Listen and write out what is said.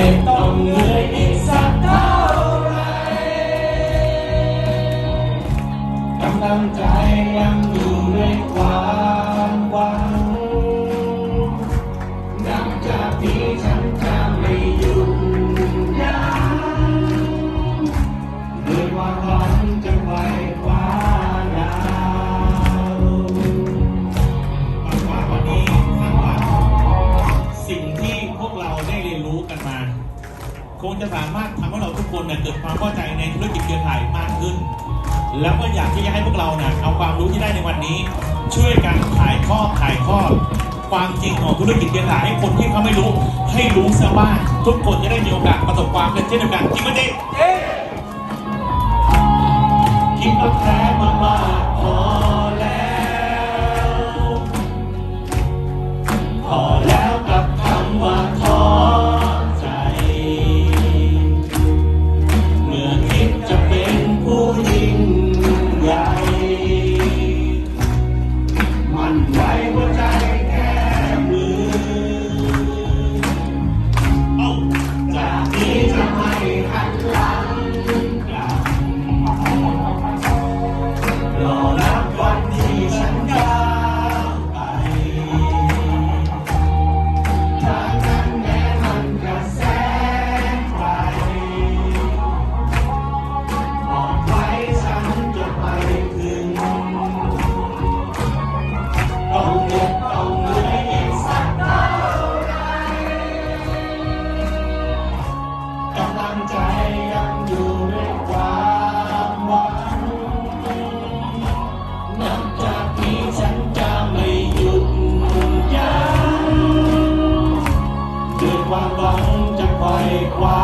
จ็บต้องเหนื่อยอีกสักเท่าไรกำลังใจยังอยู่ในความ คงจะสามารถทำให้เราทุกคนเนี่ยเกิดความเข้าใจในธุรกิจเครือข่ายมากขึ้น แล้วก็อยากที่จะให้พวกเราเนี่ยเอาความรู้ที่ได้ในวันนี้ ช่วยกันถ่ายทอดถ่ายทอดความจริงของธุรกิจเครือข่ายให้คนที่เขาไม่รู้ ให้รู้ซะบ้างทุกคนจะได้มีโอกาสประสบความสำเป็นเช่นเดียวกันจริงไหมเจ๊คิดว่าแพ้ ไว้หัว หวังจะไขว่คว้า